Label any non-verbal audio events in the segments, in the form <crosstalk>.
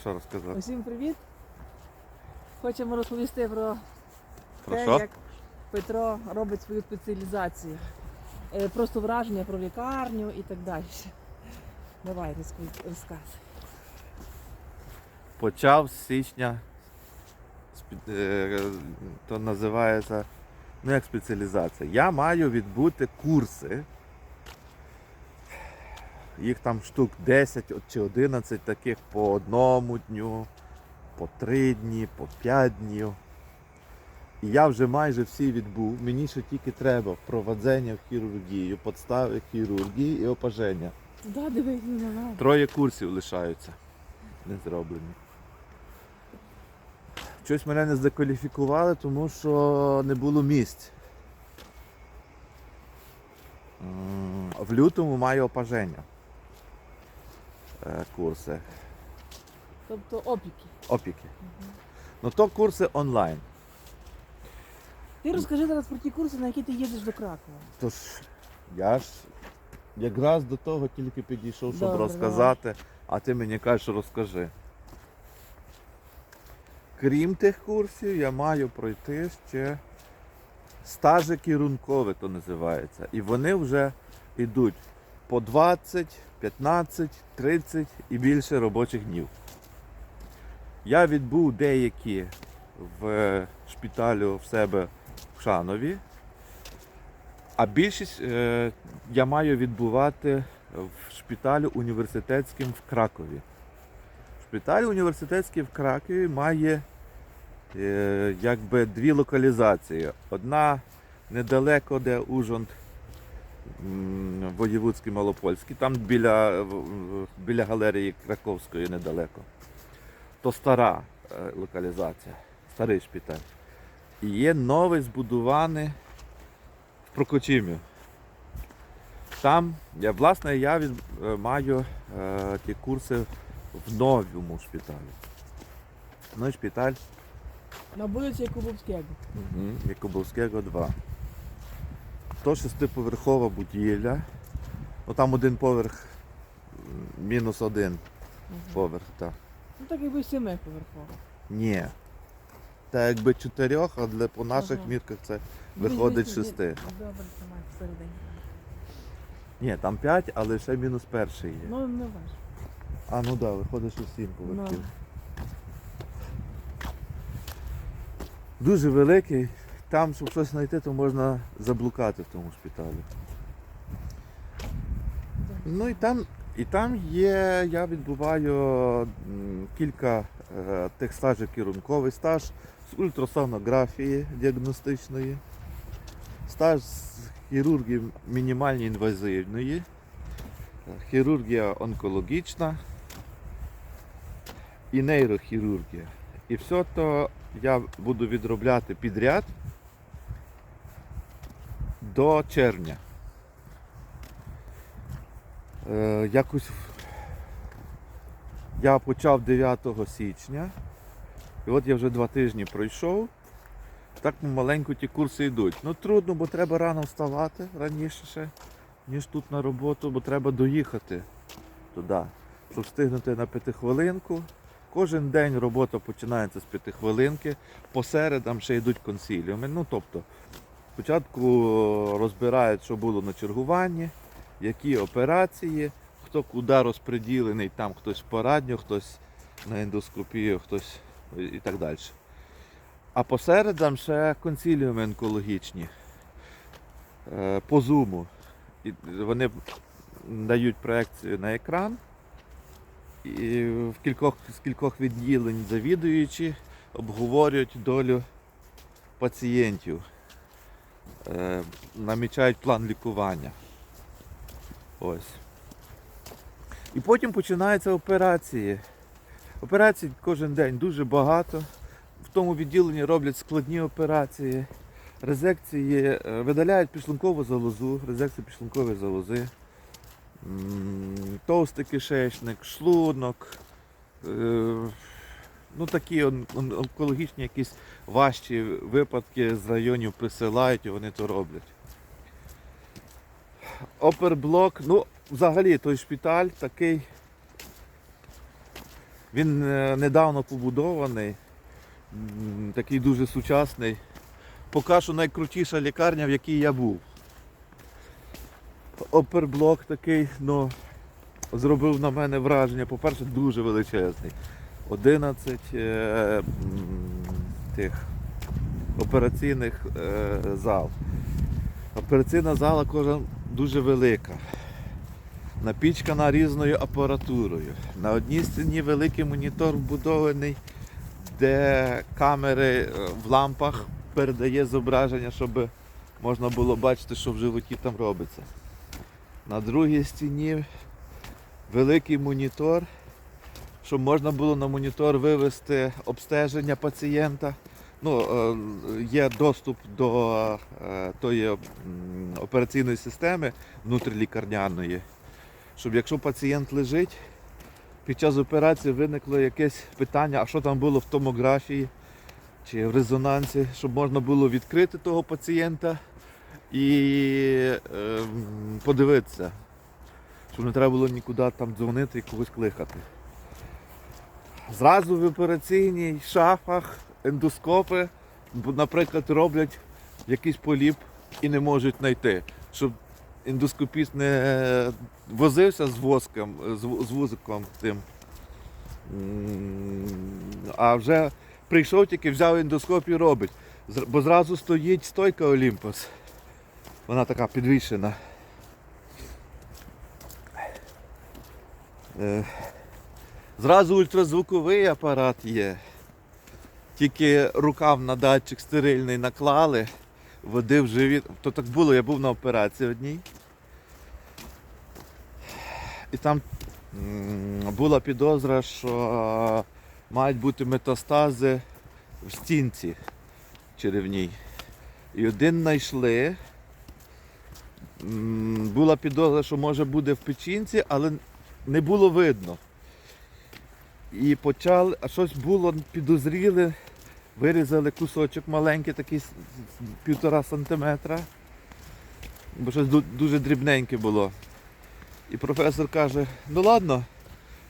що розказати? Усім привіт! Хочемо розповісти про, Про те, що? як Петро робить свою спеціалізацію. Е, Просто враження про лікарню і так далі. Давай розказ- Почав з січня. е, То називається, ну як спеціалізація. Я маю відбути курси. Їх там штук 10 чи 11 таких по одному дню, по 3 дні, по 5 днів. І я вже майже всі відбув. Мені ще тільки треба впровадження в хірургію, подстави хірургії і опаження. Да, дивись, ну. Троє курсів лишаються. Не зроблені. Щось мене не закваліфікували, тому що не було місць. В лютому маю опаження. Е, Курси. Тобто опіки. Опіки. Ну то курси онлайн. Ти розкажи зараз про ті курси, на які ти їдеш до Кракова. Тож я ж якраз до того тільки підійшов, щоб Добре, розказати, а ти мені кажеш, розкажи. Крім тих курсів, я маю пройти ще стажі керункові, то називається. І вони вже йдуть по 20, 15, 30 і більше робочих днів. Я відбув деякі в шпиталю в себе в Шанові. А більшість е, я маю відбувати в шпиталю університетським в Кракові. Шпиталь університетський в Кракові має е, якби дві локалізації. Одна недалеко, де Ужонт м, Воєвудський Малопольський, там біля, біля галереї Краковської недалеко. То стара е, локалізація, старий шпиталь. І є новий збудований в Прокочимі. Там, я, власне, я від, е, маю е, ті курси в новому шпиталі. Ну і шпиталь На вулиці Якубовського. угу, Якубовського 2. То шестиповерхова будівля. Ну там один поверх, мінус один поверх, так. Ну так якби семи поверхово. Ні. Та якби чотирьох, а для, по наших Ага. мірках це виходить шести. Добре, тримай всередині. Ні, там п'ять, але ще мінус перший є. Ну не важко. А, ну так, да, виходить, що сім Ну. поверхів. Дуже великий. Там, щоб щось знайти, то можна заблукати в тому шпиталі. Ну і там, і там є, я відбуваю кілька е, тих стажів керунковий стаж з ультрасонографії діагностичної, стаж з хірургії мінімально інвазивної, хірургія онкологічна і нейрохірургія. І все то я буду відробляти підряд до червня. Е, якось я почав 9 січня, і от я вже два тижні пройшов. Так маленько ті курси йдуть. Ну трудно, бо треба рано вставати раніше ще, ніж тут на роботу, бо треба доїхати туди, щоб встигнути на п'ятихвилинку. Кожен день робота починається з п'ятихвилинки, по середам ще йдуть консиліуми. Ну тобто, спочатку розбирають, що було на чергуванні, які операції, хто куди розподілений, там хтось порадньо, хтось на ендоскопію, хтось і так далі. А по середам ще консиліуми онкологічні е, по зуму. І вони дають проекцію на екран. І в кількох, з кількох відділень завідуючі обговорюють долю пацієнтів, е, намічають план лікування. Ось. І потім починаються операції. Операцій кожен день дуже багато. В тому відділенні роблять складні операції, резекції, е, видаляють підшлункову залозу, резекцію підшлункової залози, товстий кишечник, шлунок. Ну, такі он- он- онкологічні якісь важчі випадки з районів присилають і вони то роблять. Оперблок, ну, взагалі той шпиталь такий Він е, недавно побудований, такий дуже сучасний. Поки що найкрутіша лікарня, в якій я був. Оперблок такий, ну, зробив на мене враження, по-перше, дуже величезний. 11 е, тих операційних е, зал. Операційна зала кожна дуже велика. Напічкана різною апаратурою. На одній стіні великий монітор вбудований, де камери е, в лампах передає зображення, щоб можна було бачити, що в животі там робиться. На другій стіні великий монітор, щоб можна було на монітор вивести обстеження пацієнта. Ну, е, є доступ до е, тої операційної системи внутрілікарняної, щоб якщо пацієнт лежить, під час операції виникло якесь питання, а що там було в томографії чи в резонансі, щоб можна було відкрити того пацієнта і е, подивитися, щоб не треба було нікуди там дзвонити і когось кликати. Зразу в операційній шафах ендоскопи, наприклад, роблять якийсь поліп і не можуть знайти, щоб ендоскопіст не возився з воском, з, вузиком тим. А вже прийшов тільки, взяв ендоскоп і робить. Бо зразу стоїть стойка Олімпус. Вона така підвішена. Зразу ультразвуковий апарат є. Тільки рукав на датчик стерильний наклали, води в живіт. То так було, я був на операції одній. І там була підозра, що мають бути метастази в стінці черевній. І один знайшли. Була підозра, що може буде в печінці, але не було видно. І почали, а щось було підозріли, вирізали кусочок маленький, такий півтора сантиметра, бо щось дуже дрібненьке було. І професор каже, ну ладно,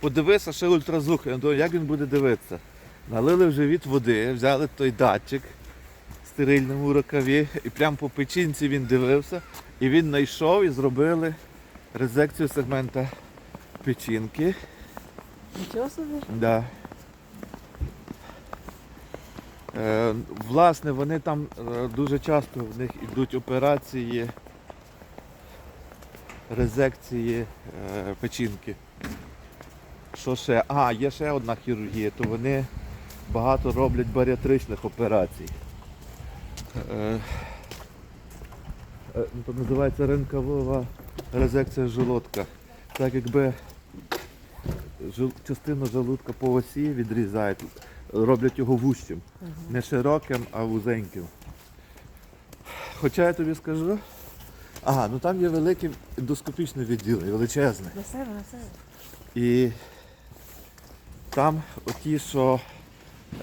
подивися, ще ультразвук. Я думаю, як він буде дивитися? Налили в живіт води, взяли той датчик в стерильному рукаві, і прямо по печінці він дивився, і він знайшов і зробили резекцію сегмента печінки. Нічого собі. Да. Е, власне, вони там е, дуже часто в них йдуть операції резекції е, печінки. Що ще? А, є ще одна хірургія, то вони багато роблять баріатричних операцій. Е, е, то називається ринковова резекція желудка. Так якби частину желудка по осі відрізають, роблять його вущим. Мгм. Не широким, а вузеньким. Хоча я тобі скажу. Ага, ну там є велике ендоскопічне відділення, величезне. На себе, на себе. І там оті, що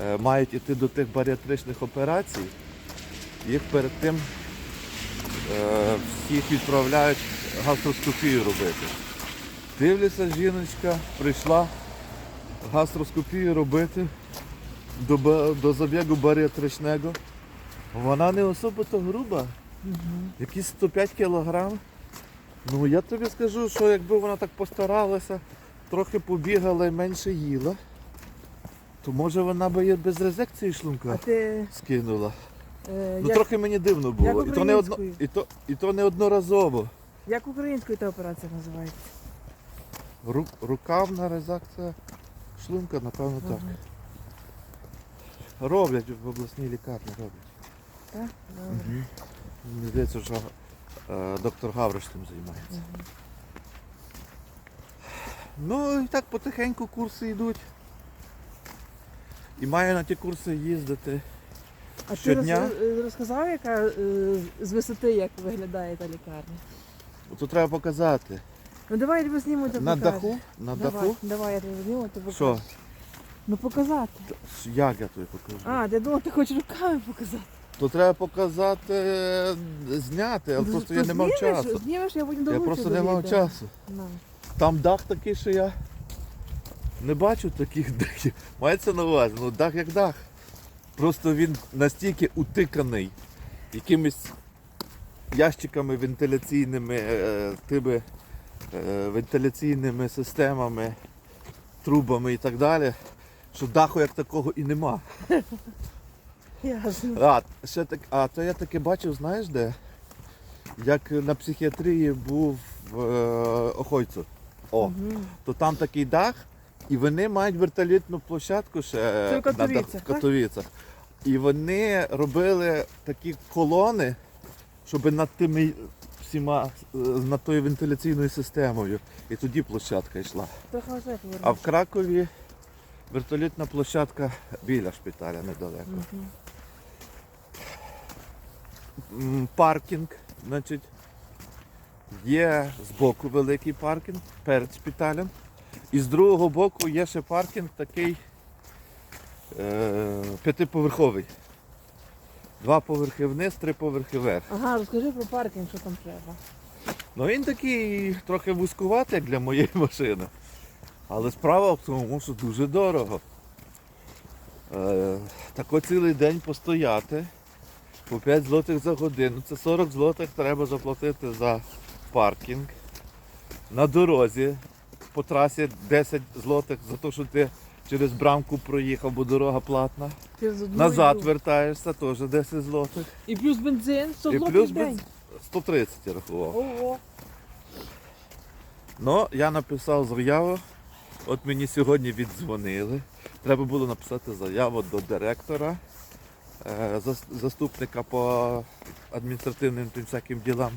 е, мають іти до тих баріатричних операцій, їх перед тим е, всіх відправляють гастроскопію робити. Дивлюся, жіночка прийшла гастроскопію робити до, до забігу баріатричного. Вона не особито груба, Мгм. якісь 105 кілограм. Ну я тобі скажу, що якби вона так постаралася, трохи побігала і менше їла, то може вона би і без резекції шлунка ти скинула. е, Ну як, трохи мені дивно було. як І то, не одно, і, то, і то не одноразово. як українською та операція називається? Ру, рукавна резекція шлунка, напевно, так. Роблять в обласній лікарні роблять. Так? Добре. Мені здається, що е, доктор Гавриш цим займається. Ну і так потихеньку курси йдуть. І маю на ті курси їздити. А ти Щодня? роз- е, розказав, яка е, з висоти як виглядає та лікарня? То треба показати. Ну давай я тебе зніму, ти На покажеш. даху? На давай, даху? Давай я тебе зніму, покажеш. Що? Ну показати. Як я тобі покажу? А, я думала, ти хочеш руками показати. То треба показати, е, зняти, але Ну, просто я не мав знімеш, часу. Знімеш, я потім Я долучу просто до не мав відео. часу. На. Там дах такий, що я Не бачу таких дахів. Мається на увазі, ну дах як дах. Просто він настільки утиканий якимись ящиками вентиляційними, е, тими вентиляційними системами, трубами і так далі, що даху як такого і нема. Ясно. А, ще так, а то я таки бачив, знаєш де? Як на психіатрії був в е, Охойцу. О, Мгм. то там такий дах, і вони мають вертолітну площадку ще Це в на дах- Катовіцях, в? Катовіцях. І вони робили такі колони, щоб над тими всіма, е, над тою вентиляційною системою. І тоді площадка йшла. А в Кракові вертолітна площадка біля шпиталя недалеко. Паркінг, значить, є збоку великий паркінг перед шпиталем. І з другого боку є ще паркінг такий е, п'ятиповерховий. Два поверхи вниз, три поверхи вверх. Ага, розкажи про паркінг, що там треба. Ну він такий трохи вузькуватий, як для моєї машини. Але справа в тому, що дуже дорого. Е, тако цілий день постояти по 5 злотих за годину. Це 40 злотих треба заплатити за паркінг. На дорозі по трасі 10 злотих за те, що ти через брамку проїхав, бо дорога платна. Одну Назад вертаєшся, теж 10 злотих. І плюс бензин, 100 І злотих плюс день. бенз- 130 я рахував. Ого. Ну, я написав заяву. От мені сьогодні віддзвонили. Треба було написати заяву до директора, е, зас- заступника по адміністративним тим всяким ділам.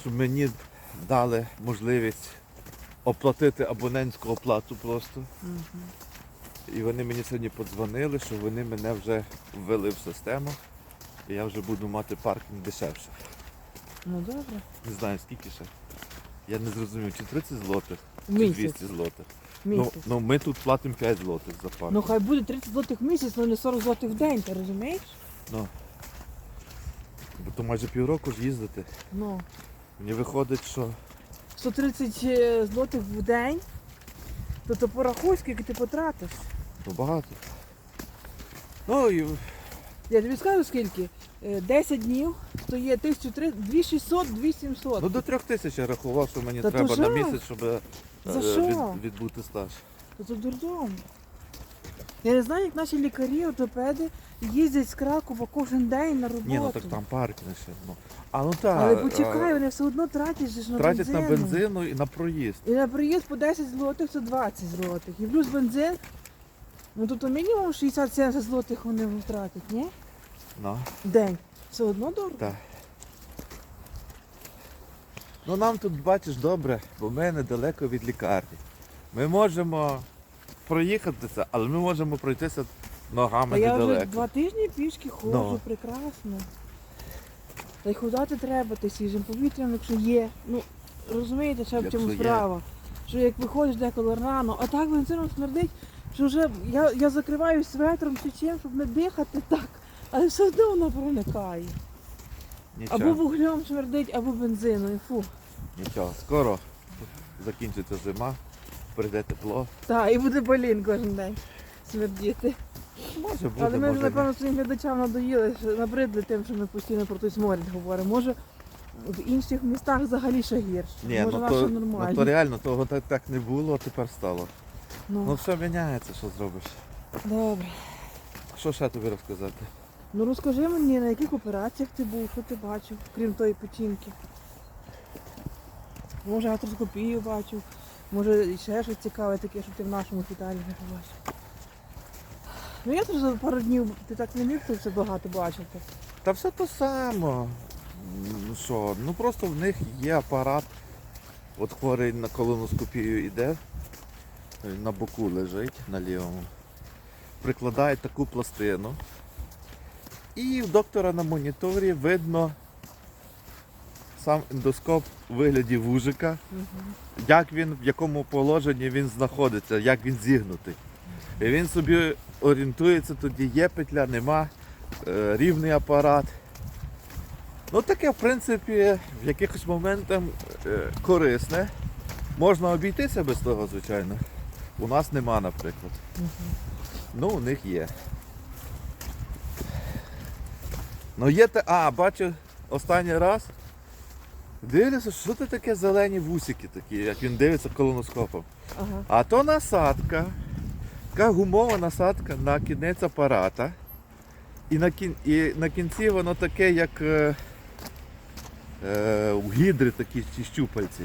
Щоб мені дали можливість оплатити абонентську оплату просто. І вони мені сьогодні подзвонили, що вони мене вже ввели в систему. І я вже буду мати паркінг дешевше. Ну добре. Не знаю скільки ще. Я не зрозумів, чи 30 злотих, чи Місяць. 200 злотих. Ну, Місяць. ну ми тут платимо 5 злотих за парк. Ну хай буде 30 злотих в місяць, але не 40 злотих в день, ти розумієш? Бо то майже півроку ж їздити. Ну. Мені виходить, що 130 е, злотих в день, то то порахуй, скільки ти потратиш. То багато. Ну і Я тобі скажу скільки. Е, 10 днів, то є 1300, 2600, 2700. ну, до трьох тисяч я рахував, що мені Та то треба на місяць, щоб е, За що? від- відбути стаж. То це дурдом. Я не знаю, як наші лікарі, ортопеди їздять з Кракова кожен день на роботу. Ні, ну так там паркінг ще. Ну. А ну так. Але почекай, вони все одно тратять же ж на Тратять бензину. на бензину і на проїзд. І на приїзд по 10 злотих це 20 злотих. І плюс бензин. Ну тут мінімум 60-70 злотих вони втратять, ні? Ну, день. Все одно дорого. так. Ну нам тут бачиш добре, бо ми недалеко від лікарні. Ми можемо проїхатися, але ми можемо пройтися ногами я вже недалеко. два тижні пішки ходжу, Ну. прекрасно. Та й ходати треба, й свіжим повітрям, якщо є. Ну, розумієте, ще в Якщо чому є. справа. Що як виходиш деколи рано, а так бензином смердить, що вже я, я закриваюсь светром чи чим, щоб не дихати так, але все одно воно проникає. Нічого, Або вуглем смердить, або бензином. Фу. нічого. Скоро закінчиться зима, прийде тепло. Так, і буде болін кожен день смердіти. Може буде, Але ми вже, може напевно, своїм глядачам надоїли, що набридли тим, що ми постійно про той сморід говоримо. Може, в інших містах взагалі ще гірше. Ні, Може, ну наше то, нормально. ну то реально того так, так не було, а тепер стало. Ну, Ну все міняється, що зробиш. добре. Що ще тобі розказати? Ну розкажи мені, на яких операціях ти був, що ти бачив, крім тої печінки. Може, артроскопію бачив, може ще щось цікаве таке, що ти в нашому шпиталі не побачив. Ну я теж за пару днів ти так не міг тут все багато бачити. Та все то саме. Ну що, ну просто в них є апарат. От хворий на колоноскопію йде, на боку лежить на лівому. Прикладають таку пластину. І в доктора на моніторі видно сам ендоскоп у вигляді вужика, як він, в якому положенні він знаходиться, як він зігнутий. І він собі орієнтується, тоді є петля, нема, е, рівний апарат. Ну таке, в принципі, в якихось моментах е, корисне. Можна обійтися без того, звичайно. У нас нема, наприклад. Ну, у них є. Ну є те. А, бачу останній раз. Дивлюся, що це таке зелені вусики такі, як він дивиться колоноскопом. Ага. А то насадка. Така гумова насадка на кінець апарата. І на, кін... і на кінці воно таке, як е... Е... у гідри такі ці щупальці.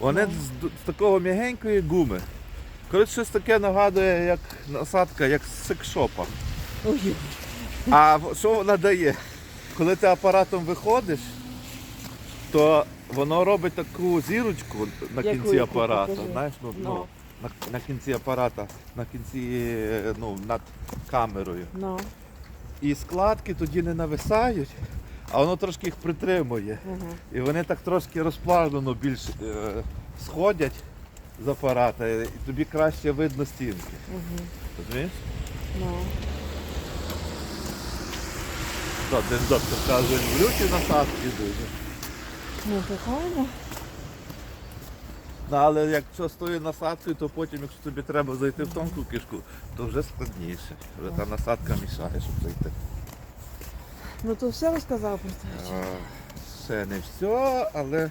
Вони Ну. з, з такого м'ягенької гуми. Коротше, щось таке нагадує, як насадка, як з секшопа. Ой, А що вона дає? Коли ти апаратом виходиш, то воно робить таку зірочку на Яку, кінці яку? Покажи. Знаєш, ну, Ну. ну, на, на кінці апарата, на кінці, е, ну, над камерою. ну. І складки тоді не нависають, а воно трошки їх притримує. Ага. І вони так трошки розплавлено більш е, сходять з апарата, і тобі краще видно стінки. Угу. Розумієш? Ну. То один доктор каже, глюки насадки дуже. Ну, то файно. Ну, але якщо з тою насадкою, то потім, якщо тобі треба зайти в тонку кишку, то вже складніше. Вже та насадка мішає, щоб зайти. Ну то все розказав просто. А, Ще не все, але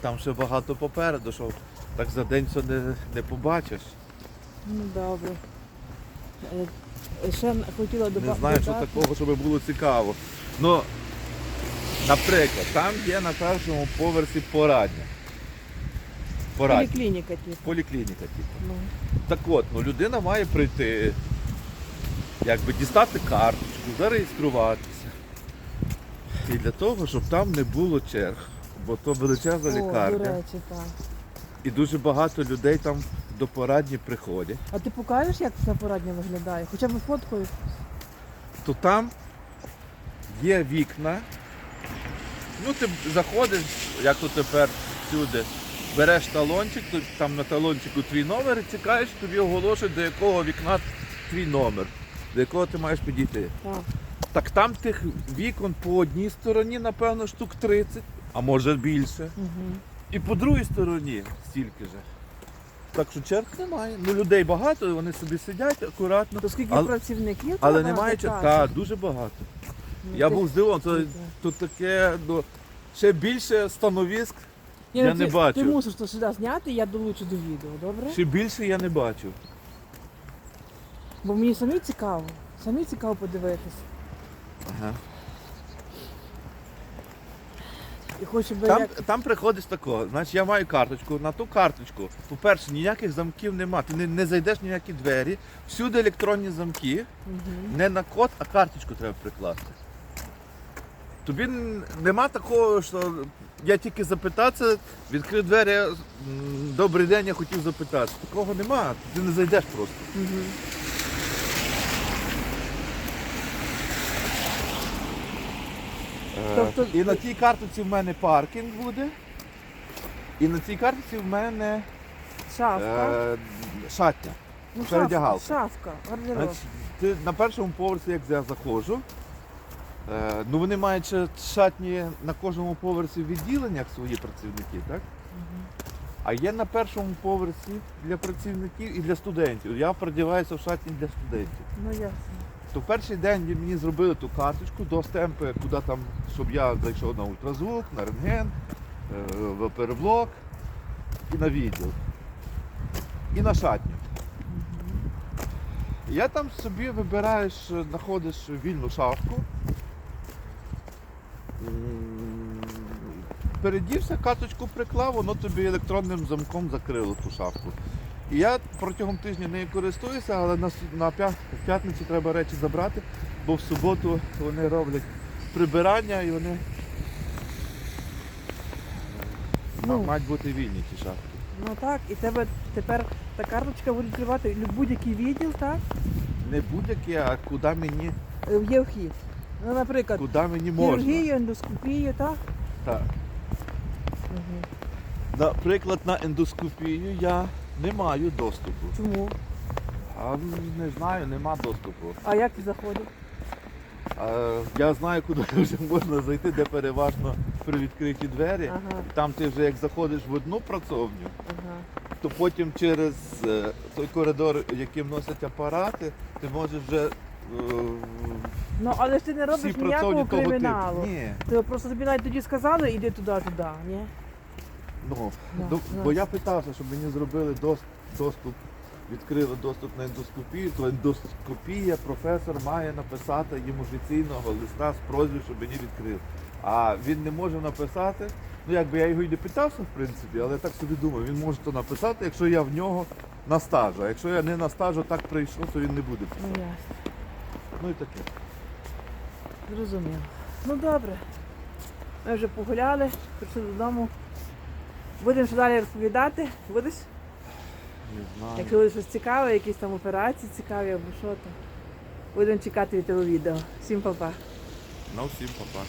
там ще багато попереду, що так за день все не, не побачиш. Ну добре. Е, Ще хотіла Не додати. знаю, що такого, щоб було цікаво. Ну, наприклад, там є на першому поверсі порадня. Порадня. Поліклініка, типу. Поліклініка, типу. Ну. Так от, ну людина має прийти, якби дістати карточку, зареєструватися. І для того, щоб там не було черг, бо то величезна О, до речі, так. І дуже багато людей там до порадні приходять. А ти покажеш, як ця порадня виглядає? Хоча б фоткою. То там є вікна. Ну, ти заходиш, як то тепер всюди, береш талончик, там на талончику твій номер і чекаєш, тобі оголошують, до якого вікна твій номер, до якого ти маєш підійти. Так. Так там тих вікон по одній стороні, напевно, штук 30, а може більше. Угу. І по другій стороні стільки же. Так що черг немає. Ну людей багато, вони собі сидять акуратно. То скільки Але- працівників? Але немає на чергу. Так, дуже багато. Ну, Я був здивований, то, тут таке, ну, ще більше становиськ, Ні, я ну, не ти, бачу. Ти мусиш то сюди зняти, я долучу до відео, добре? ще більше я не бачив. Бо мені самі цікаво. Самі цікаво подивитися. Ага. І хочу би Там, як. там приходиш такого, значить я маю карточку, на ту карточку, по-перше, ніяких замків нема, ти не, не зайдеш в ніякі двері, всюди електронні замки, Угу. не на код, а карточку треба прикласти. Тобі нема такого, що я тільки запитатися, відкрив двері, добрий день, я хотів запитати. Такого нема, ти не зайдеш просто. Угу. Тобто- І на цій карточці в мене паркінг буде. І на цій карточці в мене Шафка. е, шаття. ну, передягалка. шафка. Гардероб. Ти на першому поверсі, як я заходжу, ну вони мають шатні на кожному поверсі в відділеннях свої працівники, так? А є на першому поверсі для працівників і для студентів. Я продіваюся в шатні для студентів. Ну ясно. То в перший день мені зробили ту карточку до стемпи, куди там, щоб я зайшов на ультразвук, на рентген, е, в оперблок і на відділ. І на шатню. Я там собі вибираєш, е, знаходиш вільну шафку. Передівся, карточку приклав, воно тобі електронним замком закрило ту шафку. І я протягом тижня нею користуюся, але на, на п'ятницю треба речі забрати, бо в суботу вони роблять прибирання і вони Ну. мають бути вільні ці шафки. Ну так, і тебе тепер та карточка буде відкривати лю- будь-який відділ, так? Не будь-які, а куди мені, Е, Є вхід. Ну, наприклад, куди мені можна. хірургія, ендоскопія, так? Так. Угу. Наприклад, на ендоскопію я не маю доступу. Чому? А не знаю, нема доступу. А як ти заходив? А, я знаю, куди <laughs> вже можна зайти, де переважно при відкриті двері. Ага. Там ти вже як заходиш в одну працовню, Ага. то потім через е, той коридор, яким носять апарати, ти можеш вже Ну, але ж ти не всі робиш ніякого того криміналу. типу. Ні. Ти просто тобі навіть тоді сказали, іди туди, туди, ні? Ну, Да, до- да. бо я питався, щоб мені зробили дос- доступ, відкрили доступ на ендоскопію, то ендоскопія професор має написати їм офіційного листа з просьбою, щоб мені відкрили. А він не може написати. Ну якби я його і не питався, в принципі, але я так собі думаю, він може то написати, якщо я в нього на стажу. А якщо я не на стажу так прийшов, то він не буде Ну писати. ясно. Ну і таке. Зрозуміло. Ну добре. Ми вже погуляли, прийшли додому. Будемо що далі розповідати. Будеш? Не знаю. Якщо буде щось цікаве, якісь там операції цікаві або що то. Будемо чекати від того відео. Всім па-па. Ну всім па-па.